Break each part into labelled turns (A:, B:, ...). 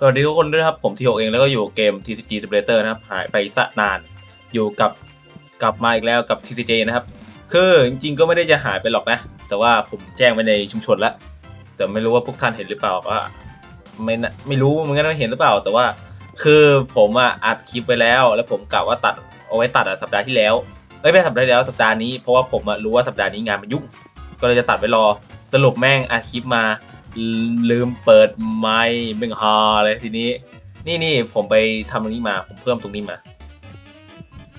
A: สวัสดีทุกคนด้วยครับ ผมทีโอเองแล้วก็อยู่เกม TCG Simulator นะครับ หายไปสะนานอยู่กับกลับมาอีกแล้วกับ TCG นะครับ คือจริงๆก็ไม่ได้จะหายไปหรอกนะ แต่ว่าผมแจ้งไว้ในชุมชนแล้ว แต่ไม่รู้ว่าพวกท่านเห็นหรือเปล่าว่าไม่นะไม่รู้เหมือนกันว่าเห็นหรือเปล่า แต่ว่าคือผมอะอัดคลิปไว้แล้ว แล้วผมกะว่าตัดเอาไว้ตัดอะสัปดาห์ที่แล้วเอ้ยไม่สัปดาห์แล้วสัปดาห์นี้เพราะว่าผมอะรู้ว่าสัปดาห์นี้งานมันยุ่ง ก็เลยจะตัดไว้รอสรุปแม่งอัดคลิปมา ลืมเปิดไมค์แม่งฮาเลยทีนี้ นี่นี่ผมไปทำตรงนี้มา ผมเพิ่มตรงนี้มา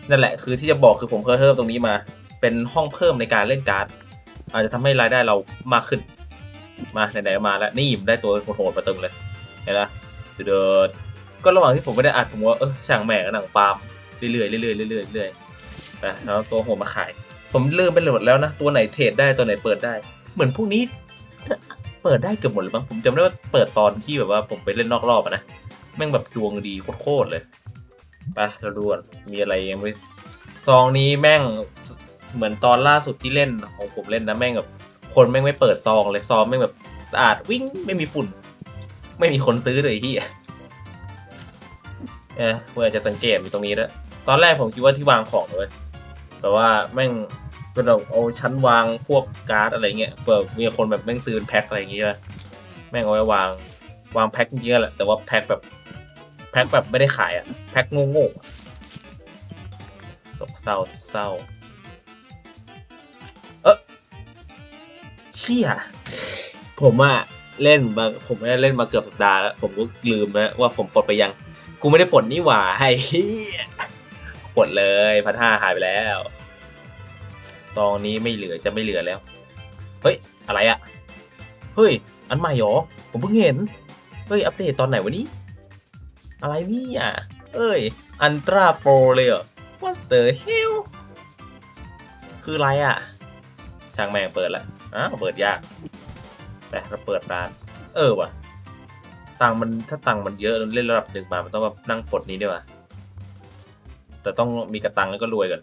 A: นั่นแหละคือที่จะบอกคือผมเพิ่มตรงนี้มา เป็นห้องเพิ่มในการเล่นการ์ด อาจจะทำให้รายได้เรามากขึ้น มาไหนๆมาแล้วนี่ผมได้ตัวโหดมาเติมเลยเห็นไหมสุดยอดก็ระหว่างที่ผมไม่ได้อัดผมว่าเออช่างแม่งก็หนังปาล์มเรื่อยๆเรื่อยๆเรื่อยๆเรื่อยๆไปแล้วตัวโหดมาขาย ผมลืมไปหมดแล้วนะตัวไหนเทรดได้ตัวไหนเปิดได้ เหมือนพวกนี้ เปิดได้เกือบหมดเลยบ้งผมจำได้ว่าเปิดตอนที่แบบว่าผมไปเล่นนอกรอบอะนะแม่งแบบดวงดีโคตรเลยไปเราดูก่อนมีอะไรยังไม่ซองนี้แม่งเหมือนตอนล่าสุดที่เล่นของผมเล่นนะแม่งแบบคนแม่งไม่เปิดซองเลยซองแม่งแบบสะอาดวิ่งไม่มีฝุ่น ไม่มีคนซื้อเลยที่เออเพื่อจะสังเกตมีตรงนี้ด้วตอนแรกผมคิดว่าที่วางของเลยแต่ว่าแม่ง เป็นแบบเอาชั้นวางพวกการ์ดอะไรเงี้ยเปิดมีคนแบบแม่งซื้อเป็นแพ็คอะไรอย่างเงี้ยแม่งเอาไว้วางวางแพ็คจริงๆแหละแต่ว่าแพ็คแบบแพ็คแบบไม่ได้ขายอะแพ็คโง่ๆโศกเศร้าโศกเศร้าเออเชี่ยผมอะเล่นมาผมไม่ได้เล่นมาเกือบสัปดาห์แล้ว ผมก็ลืมแล้วว่าผมปลดไปยัง กูไม่ได้ปลดนี่หว่าให้ปลดเลยพันห้าหายไปแล้ว ซองนี้ไม่เหลือจะไม่เหลือแล้ว เฮ้ย อะไรอะเฮ้ย อันใหม่หรอ ผมเพิ่งเห็น เฮ้ย อัปเดตตอนไหนวะนี้ อะไรเนี่ยเอ้ย อันตราโปรเลยเหรอ What the hell คืออะไรอะ ช่างแม่งเปิดแล้วอ้าวเปิดยาก แต่เราเปิดร้าน เออว่ะ ตังค์มันถ้าตังค์มันเยอะเล่นระดับหนึ่งมา มันต้องแบบนั่งปลดนี้ด้วยว่ะแต่ต้องมีกระตังแล้วก็รวยก่อน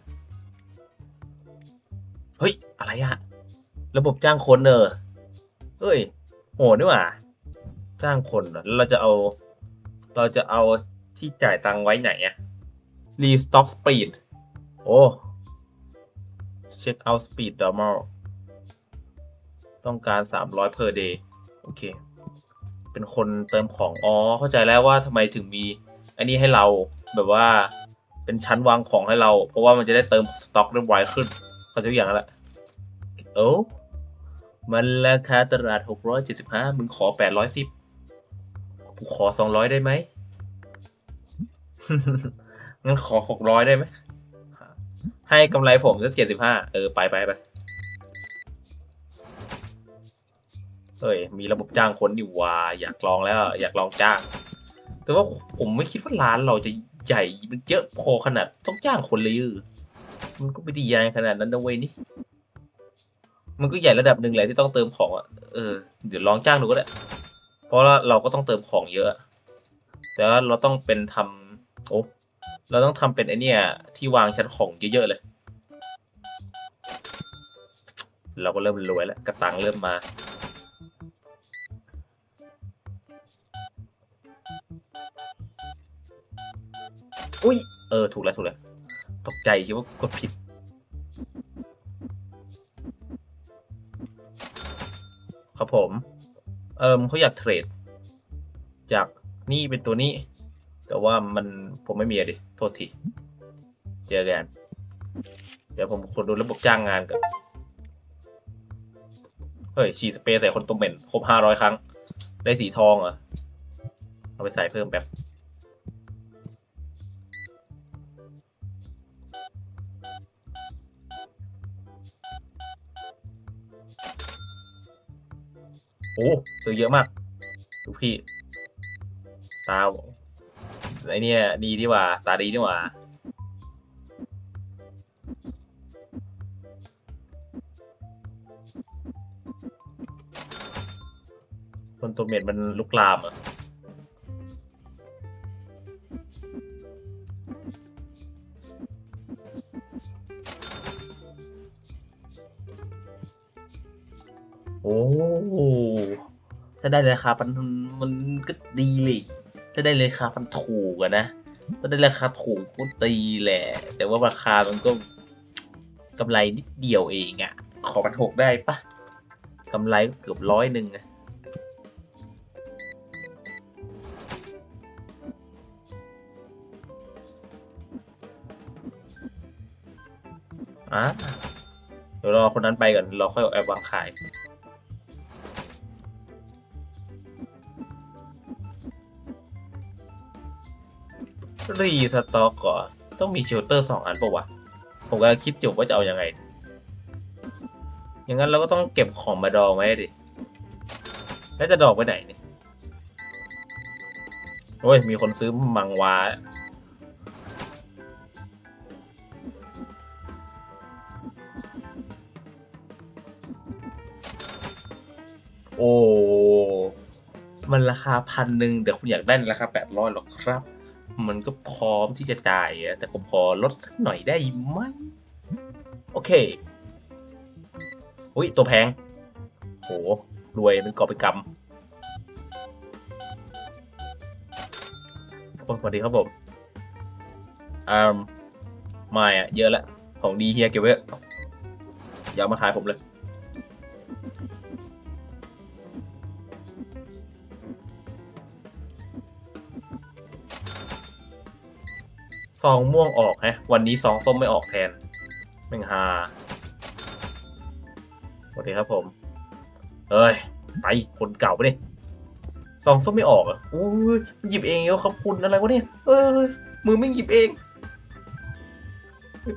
A: ฮ้ย อะไรอะระบบจ้างคนเนอเฮ้ย โหนี่หว่า จ้างคนเรอแล้วเราจะเอา เราจะเอาที่จ่ายตังค์ไว้ไหนอะ Restock Speed โอ้ Check out Speed Normal ต้องการ 300 per day โอเค เป็นคนเติมของ อ๋อ เข้าใจแล้วว่าทำไมถึงมี อันนี้ให้เราแบบว่าเป็นชั้นวางของให้เรา เพราะว่ามันจะได้เติมสต็อกได้ไวขึ้น ขาจทุกอย่างแล้วล่ะโอ้มันราคาตลาด 675 มึงขอ 810กูขอ 200 ได้ไหม งั้นขอ 600 ได้ไหม ให้กำไรผมสัก75 เออ ไปไปไปเฮ้ย มีระบบจ้างคนอยู่ว่า อยากลองแล้ว อยากลองจ้าง แต่ว่าผมไม่คิดว่าร้านเราจะใหญ่มันเยอะพอขนาดต้องจ้างคนเลยเออ มันก็ไม่ได้ใหญ่ขนาดนั้นนะเว้ยนี่ มันก็ใหญ่ระดับหนึ่งแหละที่ต้องเติมของอะ เออ เดี๋ยวลองจ้างดูก็ได้ เพราะว่าเราก็ต้องเติมของเยอะ แต่ว่าเราต้องเป็นทำโอ้เราต้องทำเป็นไอเนี่ยที่วางชั้นของเยอะๆเลย เราก็เริ่มรวยแล้วกระตังเริ่มมาอุ้ย เออ ถูกแล้ว ถูกแล้ว ตกใจคิดว่ากดผิด ครับผม เอิมเขาอยากเทรด จากนี่เป็นตัวนี้ แต่ว่ามันผมไม่มีอะดิ โทษที เจอกัน เดี๋ยวผมคนดูระบบจ้างงานกัน เฮ้ย ฉีดสเปรย์ใส่คนตัวเหม็น ครบห้าร้อยครั้ง ได้สีทองเหรอ เอาไปใส่เพิ่มแบบ โอ้ซื้อเยอะมากดูพี่ ตาไอเนี่ยดีดีว่า ตาดีดีว่าคนตัวเม็ดมันลุกลามอะ ได้ราคามันมันก็ดีเลยถ้าได้ราคามันถูกอะนะถ้าได้ราคาถูกก็ตีแหละ แต่ว่าราคามันก็กำไรนิดเดียวเองอะขอพันหกได้ปะกำไรก็เกือบร้อยหนึ่งอะอะเดี๋ยวรอคนนั้นไปก่อนเราค่อยแอปวางขาย รีสต็อกก่อนต้องมีเชลเตอร์สองอันปะวะ ผมก็คิดอยู่ว่าจะเอายังไง อย่างนั้นเราก็ต้องเก็บของมาดองไว้ดิ แล้วจะดอกไปไหนนี่ โอ้ย มีคนซื้อมังวา โอ้ มันราคาพันหนึ่งแต่คุณอยากได้ในราคาแปดร้อยหรอกครับ มันก็พร้อมที่จะจ่ายอะแต่ผมขอลดสักหน่อยได้ไหม โอเคอุ้ย ตัวแพง โห รวยเป็นกอบเป็นกำโอ้สวัสดีครับผมอ่าไม่อะเยอะแล้วของดีเฮียเก็บไว้เถอะอย่ามาขายผมเลย ซองม่วงออกฮะ วันนี้ซองส้มไม่ออกแทนแม่งฮาสวัสดีครับผมเอ้ย ไปคนเก่าไปดิซองส้มไม่ออกอะอุ้ยมันหยิบเองแล้วขอบคุณอะไรวะเนี่ย เอ้ยมือไม่หยิบเอง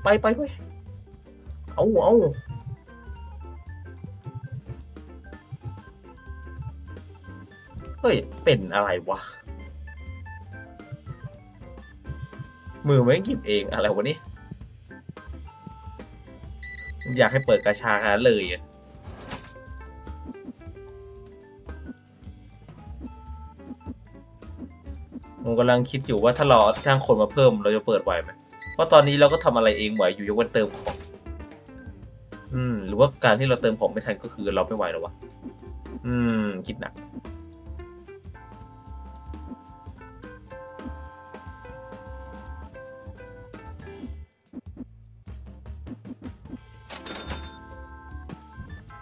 A: ไปไปไปเอาเอาเฮ้ย เป็นอะไรวะ มือไม่หยิบเองอะไรวะนี่อยากให้เปิดกระชาเลยอะผมกำลังคิดอยู่ว่าถ้าเราจ้างคนมาเพิ่มเราจะเปิดไหวไหมเพราะตอนนี้เราก็ทำอะไรเองไหวอยู่ยกเว้นเติมของ อืม หรือว่าการที่เราเติมของไม่ทันก็คือเราไม่ไหวแล้ววะ อืม คิดหนัก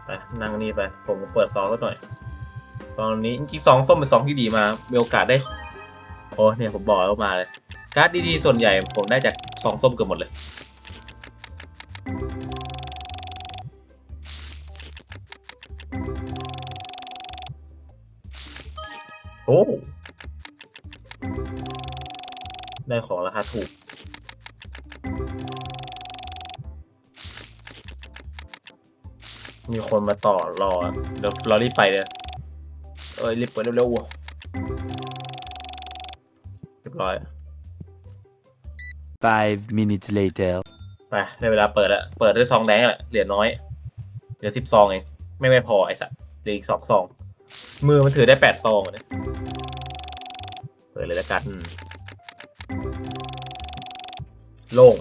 A: ไปนั่งนี่ไป ผมเปิดซองก็หน่อย ซองนี้จริงๆซองส้มเป็นซองที่ดีมา มีโอกาสได้ โอ้เนี่ยผมบอกแล้วมาเลย การ์ดดีๆ ส่วนใหญ่ผมได้จากซองส้มเกือบหมดเลย โอ้ ได้ของราคาถูก มีคนมาต่อรอเดี๋ยวเรารีบไปเลยเอ้ยรีบเปิดเร็วๆว่ะเรียบร้อย
B: Five minutes later.
A: ไปได้เวลาเปิดแล้วเปิดด้วยซองแดงแหละเหลือน้อยเหลือสิบซองเองไม่ไม่พอไอ้สัตว์เหลืออีกสองซอง มือมันถือได้แปดซองอะเนี่ยเปิดเลยแล้วกัน โล่ง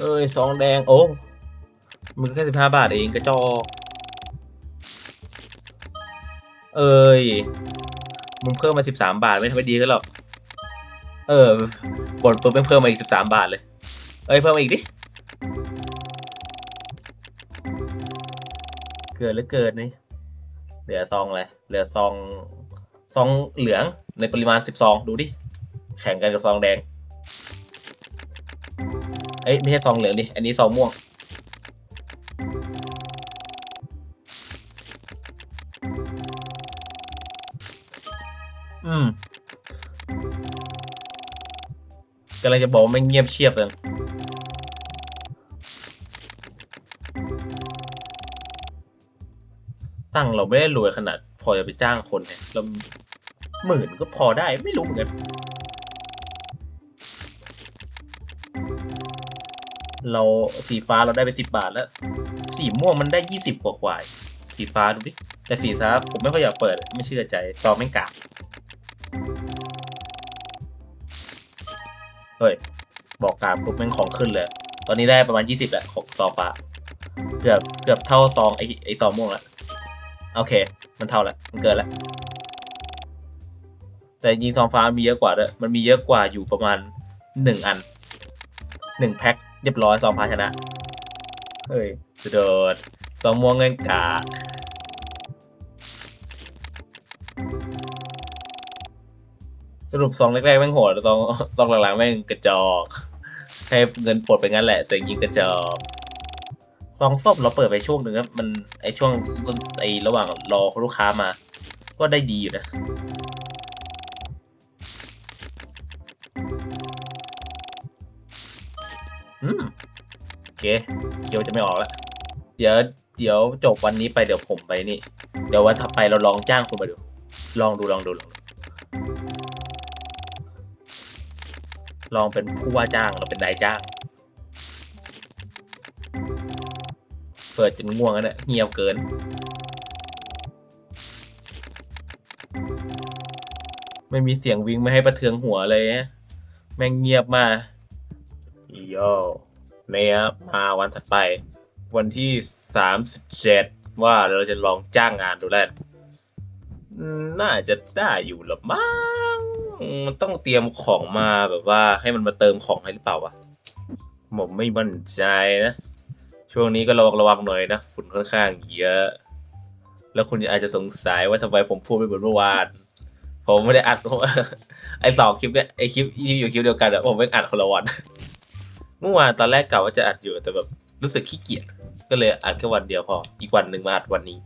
A: เอ้ยซองแดงโอ้มือแค่สิบห้าบาทเองกระจอกเอ้ยมึงเพิ่มมาสิบสามบาทไม่ทำให้ดีขึ้นหรอกเออบนปุ๊บไม่เพิ่มมาอีกสิบสามบาทเลย เอ้ยเพิ่มมาอีกดิเกินหรือเกินนี่เหลือซองอะไรเหลือซองซองเหลืองในปริมาณสิบซองดูดิแข่งกันกับซองแดง อ้ยไม่ใช่ซองเหลืองดิ อันนี้ซองม่วง อืมกำลังจะบอกว่าไม่เงียบเชียบเลยตั้งเราไม่ได้รวยขนาด พอจะไปจ้างคนเนี่ยเราหมื่นก็พอได้ไม่รู้เหมือนกัน เราสีฟ้าเราได้ไปสิบบาทแล้ว สีม่วงมันได้ยี่สิบกว่ากว่าสีฟ้าดูดิ แต่สีฟ้าผมไม่ค่อยอยากเปิดไม่เชื่อใจจอไม่งกากเฮ้ย บอกกราบปุ๊บแม่งของขึ้นเลย ตอนนี้ได้ประมาณยี่สิบแหละของซองฟ้า เกือบเกือบเท่าซองไอไอซองม่วงละโอเค มันเท่าละมันเกินละแต่จริงซองฟ้ามีเยอะกว่าด้วยมันมีเยอะกว่าอยู่ประมาณหนึ่งอันหนึ่งแพ็ค เรียบร้อยซองฟ้าชนะ เฮ้ยสุดโดดซองม่วงเงินกาสรุปซองแรกๆแม่งโหดซองซองหลังๆแม่งกระจอกให้เงินปลดไปงั้นแหละ แต่จริงกระจอกซองส้มเราเปิดไปช่วงหนึ่งครับมันไอช่วงไอระหว่างรอลูกค้ามา ก็ได้ดีอยู่นะ อืมโอเคเกียวจะไม่ออกแล้วเดี๋ยวเดี๋ยวจบวันนี้ไปเดี๋ยวผมไปนี่ เดี๋ยววันถัดไปเราลองจ้างคนมาดู ลองดูลองดูลองดูลองเป็นผู้ว่าจ้างเราเป็นนายจ้าง เปิดจนง่วงแล้วเนี่ยเงียบเกิน ไม่มีเสียงวิ่งไม่ให้ประเทืองหัวเลยแม่งเงียบมา กโยเนี่ยมาวันถัดไป วันที่สามสิบเจ็ดว่าเราจะลองจ้างงานดูแลน่าจะได้อยู่หรอมั้งมันต้องเตรียมของมาแบบว่าให้มันมาเติมของให้หรือเปล่าวะผมไม่มั่นใจนะ ช่วงนี้ก็ระวังระวังหน่อยนะฝุ่นค่อนข้างเยอะ แล้วคุณอาจจะสงสัยว่าทำไมผมพูดไม่เหมือนเมื่อวาน ผมไม่ได้อัดไอสองคลิปเนี่ยไอคลิปที่อยู่คลิปเดียวกันอะผมไม่อัดคนละวัน เมื่อวานตอนแรกกะว่าจะอัดอยู่แต่แบบรู้สึกขี้เกียจก็เลยอัดแค่วันเดียวพอ อีกวันหนึ่งมาอัดวันนี้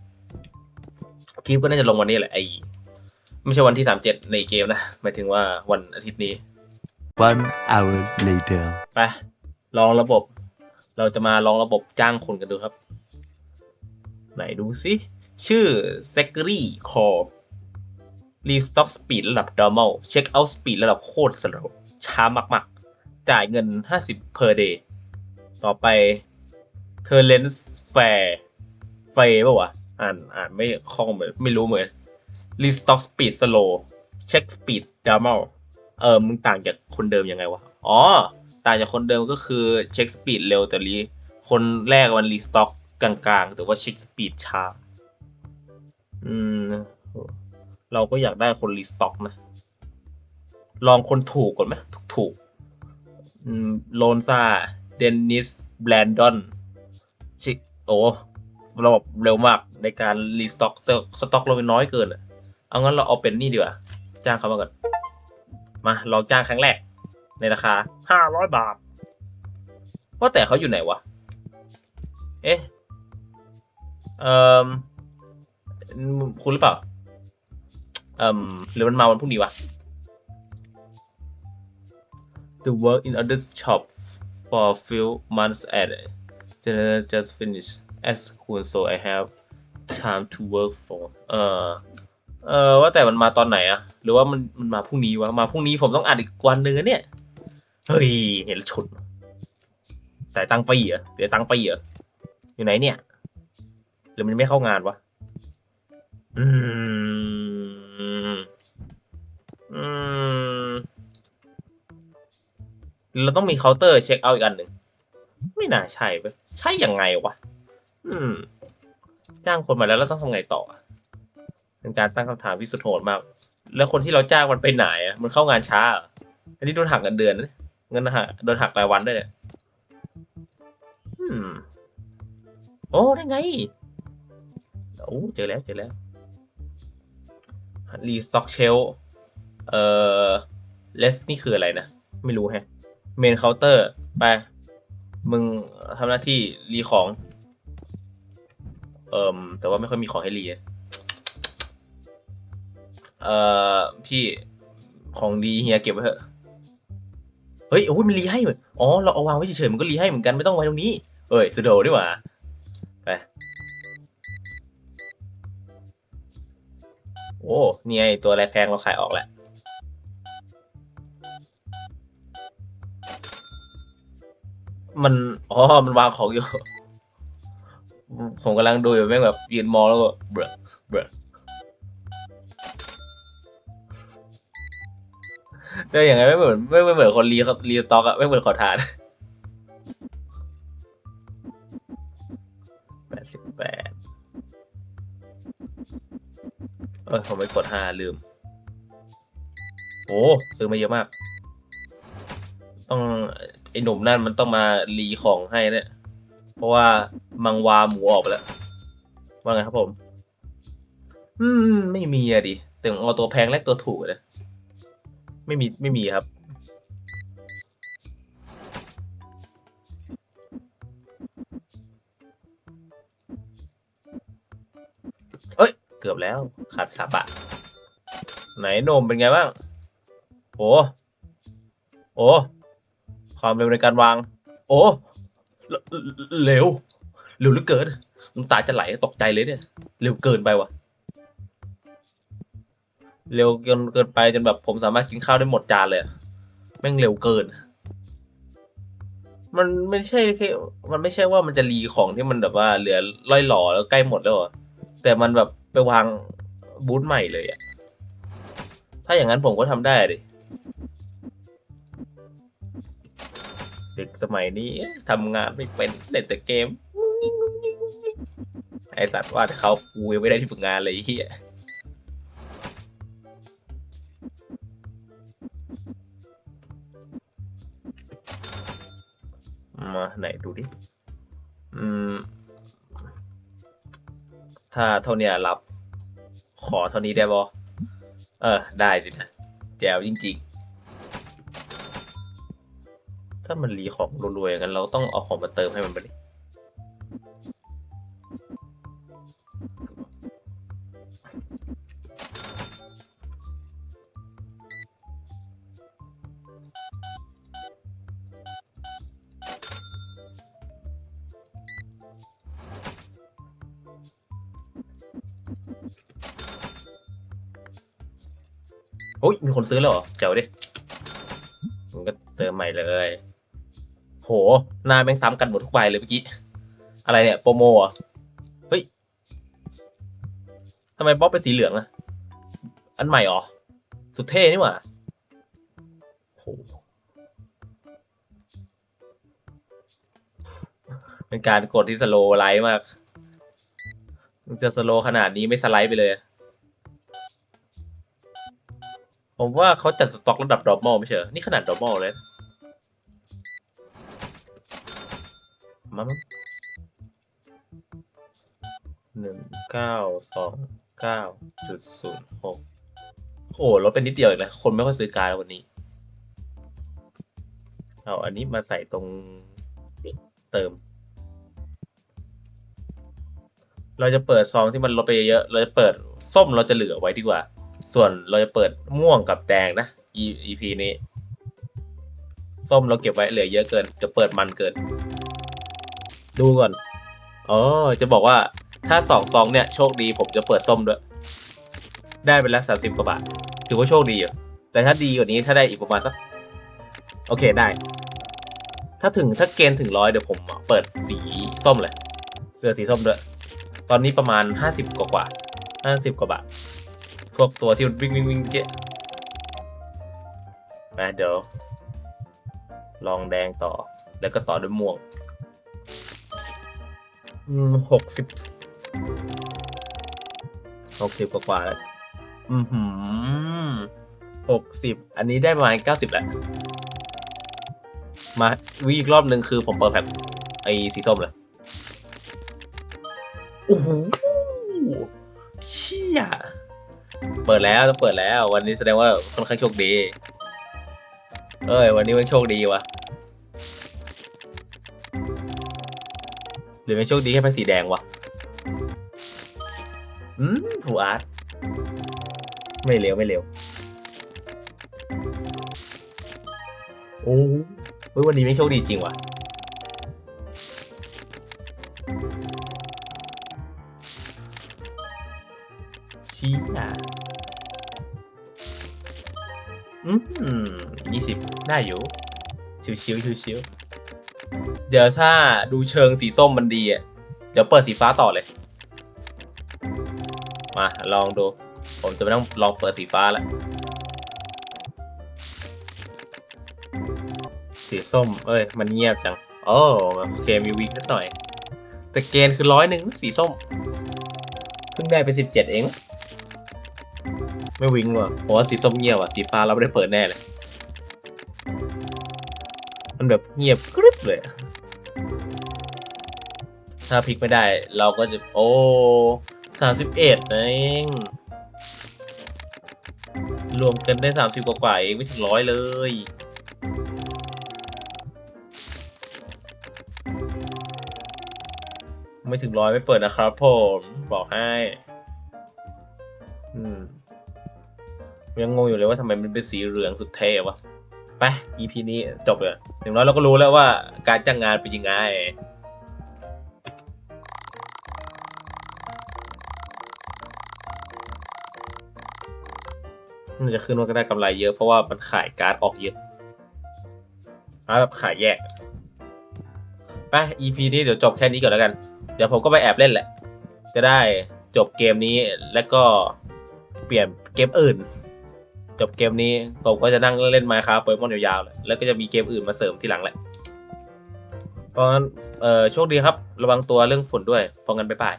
A: คลิปก็น่าจะลงวันนี้แหละไอไม่ใช่วันที่สามเจ็ดในเกมนะหมายถึงว่าวันอาทิตย์นี้
B: One hour later.
A: ไปลองระบบ เราจะมาลองระบบจ้างคนกันดูครับ ไหนดูสิ ชื่อ s e c r y Core Restock Speed ระดับ Normal Check Out Speed ระดับโคตรสโลว์ช้ามากๆ จ่ายเงิน 50 per day ต่อไป t e r l e n s Fair เฟย์ป่าวะ อ่านอ่านไม่คล่องเหมือนไม่รู้เหมือน Restock Speed Slow Check Speed Normal เออมึงต่างจากคนเดิมยังไงวะ อ๋อ ต่างจากคนเดิมก็คือเช็คสปีดเร็วแต่รีคนแรกมันรีสต็อกกลางๆ แต่ว่าเช็คสปีดช้า อืม เราก็อยากได้คนรีสต็อกนะ ลองคนถูกก่อนไหมถูก โลนซาเดนนิส แบรนดอน ชิโอ้ระบบเร็วมากในการรีสต็อกแต่สต็อกเราเป็นน้อยเกินเอางั้นเราเอาเป็นนี่ดีกว่า จ้างเขามาก่อน มาลองจ้างครั้งแรก ในราคาห้าร้อยบาทว่าแต่เขาอยู่ไหนวะ เอ๊ะ เอ่อ คุณหรือเปล่า เอ่อ หรือมันมาวันพรุ่งนี้วะ The work in other shop for a few months at just just finished at school so I have time to work for เอ่อเออว่าแต่มันมาตอนไหนอะหรือว่ามันมันมาพรุ่งนี้วะ มาพรุ่งนี้ผมต้องอัดอีกวันหนึ่งอะเนี่ย เฮ้ย เห็นแล้วฉุนแต่ตังฟรีเหรอเดี๋ยวตังฟรีเหรออยู่ไหนเนี่ย หรือมันไม่เข้างานวะ อืม อืม เราต้องมีเคาน์เตอร์เช็คเอาท์อีกอันหนึ่ง ไม่น่าใช่เว้ยใช่ยังไงวะ อืม จ้างคนมาแล้วเราต้องทำไงต่อเป็นการตั้งคำถามที่สุดโหดมาก แล้วคนที่เราจ้างมันไปไหนอะมันเข้างานช้าออันนี้โดนหักเงินเดือนนะเงินหักโดนหักรายวันด้วยเนี่ยอืม โอ้ได้ไงโอ้เจอแล้วเจอแล้วรีสต็อกเชล เอ่อเลสนี่คืออะไรนะ ไม่รู้แฮะ เมนเคาน์เตอร์ ไป มึงทำหน้าที่รีของ เอ่มแต่ว่าไม่ค่อยมีของให้รีเอ่อ พี่ของดีเฮียเก็บไว้เถอะ เฮ้ยโอ้ยมันรีให้เหมือนอ๋อ เราเอาวางไว้เฉยๆมันก็รีให้เหมือนกันไม่ต้องไว้ตรงนี้ เอ้ยสุดโดดีกว่า ไป โอ้เนี่ไงตัวอะไรแพงเราขายออกแล้ว มันอ๋อมันวางของอยู่ ผมกำลังดูอยู่แม่งแบบยืนมองแล้วก็เบรอเบรอได้ยังไงไม่เหมือนไม่ไม่เหมือนคนรีเขารีสต็อกอะไม่เหมือนขอทานแปดสิบแปดเออผมไม่กดห้าลืม โอ้ซื้อมาเยอะมาก ต้อง ไอหนุ่มนั่นมันต้องมารีของให้เนี่ย เพราะว่ามังวาหมูออกไปแล้ว ว่าไงครับผม อืม ไม่มีอะดิ แต่ผมเอาตัวแพงแลกตัวถูกเลยไม่มีไม่มีครับ เอ้ย เกือบแล้ว ขาดสามบาทไหนนมเป็นไงบ้าง โอ้ โอ้ ความเร็วในการวาง โอ้เร็วเร็วเหลือเกินน้ำตาจะไหลตกใจเลยเนี่ย เร็วเกินไปว่ะ เร็วเกินเกินไปจนแบบผมสามารถกินข้าวได้หมดจานเลยอะแม่งเร็วเกิน มันไม่ใช่แค่มันไม่ใช่ว่ามันจะรีของที่มันแบบว่าเหลือล่อยหล่อแล้วใกล้หมดแล้วอะแต่มันแบบไปวางบูธใหม่เลยอะถ้าอย่างนั้นผมก็ทำได้ดิ ด็กสมัยนี้ทำงานไม่เป็นเล่นแต่เกม ไอสัตว์ว่าเขากูยังไม่ได้ที่ฝึกงานเลยเฮียมาไหนดูดิ อืม ถ้าเท่านี้รับ ขอเท่านี้ได้บอเออ ได้สินะแจวจริง ๆามันรีของรวยๆอย่างนั้นเราต้องเอาของมาเติมให้มันไปดิโอ้ยมีคนซื้อแล้วเหรอเจ๋วดิมันก็เติมใหม่เลย โห หน้าแม่งซ้ำกันหมดทุกใบเลยเมื่อกี้ อะไรเนี่ย โปรโมหรอะเฮ้ยทำไมบ๊อบเป็นสีเหลืองอะอันใหม่เหรอสุดเท่นี่หว่าโหเป็นการกดที่สโลว์ไลท์มากมันจะสโลว์ขนาดนี้ไม่สไลด์ไปเลย ผมว่าเขาจัดสต็อกระดับดอมอลไม่ใช่เหรอนี่ขนาดดอมอลเลย มั้งหนึ่งเก้าสองเก้าจุดศูนย์หกโอ้ลดเป็นนิดเดียวเองเลยคนไม่ค่อยซื้อการดวันนี้ เอาอันนี้มาใส่ตรงเติม เราจะเปิดซองที่มันลดไปเยอะ เราจะเปิดส้มเราจะเหลือไว้ดีกว่า ส่วนเราจะเปิดม่วงกับแดงนะ EP นี้ ส้มเราเก็บไว้เหลือเยอะเกินจะเปิดมันเกิน ดูก่อนอ๋อจะบอกว่าถ้าสองซองเนี่ยโชคดีผมจะเปิดส้มด้วย ได้ไปแล้วสามสิบกว่าบาท ถือว่าโชคดีอยู่ แต่ถ้าดีกว่านี้ถ้าได้อีกประมาณสัก โอเคได้ ถ้าถึงถ้าเกณฑ์ถึงร้อยเดี๋ยวผมเปิดสีส้มเลย เสื้อสีส้มด้วย ตอนนี้ประมาณห้าสิบกว่ากว่าห้าสิบกว่าบาท พวกตัวที่วิ่งวิ่งวิ่งเกี้ยมาเดี๋ยว ลองแดงต่อ แล้วก็ต่อด้วยม่วง หกสิบหกสิบกว่าๆแล้วอือหือหกสิบอันนี้ได้ประมาณเก้าสิบแหละ มาวีอีกรอบหนึ่งคือผมเปิดแพ็คไอ้สีส้มเลยโอ้โหเชี่ยเปิดแล้วต้องเปิดแล้ว วันนี้แสดงว่าค่อนข้างโชคดี เอ้ย วันนี้มันโชคดีวะ หรือไม่โชคดีแค่เป็นสีแดงวะ อืมผูอาร์ตไม่เร็วไม่เร็ว โอ้เฮ้ยวันนี้ไม่โชคดีจริงวะชี้อะอืมยี่สิบได้อยู่ ชิวชิวชิวชิวๆ เดี๋ยวถ้าดูเชิงสีส้มมันดีอะ เดี๋ยวเปิดสีฟ้าต่อเลย มาลองดู ผมจะไม่ต้องลองเปิดสีฟ้าแล้วสีส้ม เอ้ย มันเงียบจังโอ้โอเคมีวิกนิดหน่อย แต่เกณฑ์คือร้อยหนึ่งสีส้ม เพิ่งได้ไปสิบเจ็ดเอง ไม่วิงว่ะผมว่าสีส้มเงียบว่ะ สีฟ้าเราไม่ได้เปิดแน่เลย มันแบบเงียบกริบเลย ถ้าพลิกไม่ได้ เราก็จะโอ้สามสิบเอ็ดเองรวมกันได้สามสิบกว่าเองไม่ถึงร้อยเลย ไม่ถึงร้อยไม่เปิดนะครับผมบอกให้ อืมยังงงอยู่เลยว่าทำไมมันเป็นสีเหลืองสุดเท่วะ ไป EP นี้จบเลยอย่างน้อยเราก็รู้แล้วว่าการจ้างงานเป็นยังไง มันจะขึ้นว่าก็ได้กำไรเยอะเพราะว่ามันขายการ์ดออกเยอะอาแบบขายแยกไป EP นี้เดี๋ยวจบแค่นี้ก่อนแล้วกัน เดี๋ยวผมก็ไปแอบเล่นแหละ จะได้จบเกมนี้แล้วก็เปลี่ยนเกมอื่น จบเกมนี้ผมก็จะนั่งเล่นไมค์ครับเปิดมอนยาวๆเลยแล้วก็จะมีเกมอื่นมาเสริมทีหลังแหละ เพราะงั้นเออโชคดีครับ ระวังตัวเรื่องฝุ่นด้วยพราะงั้นบ๊ายบาย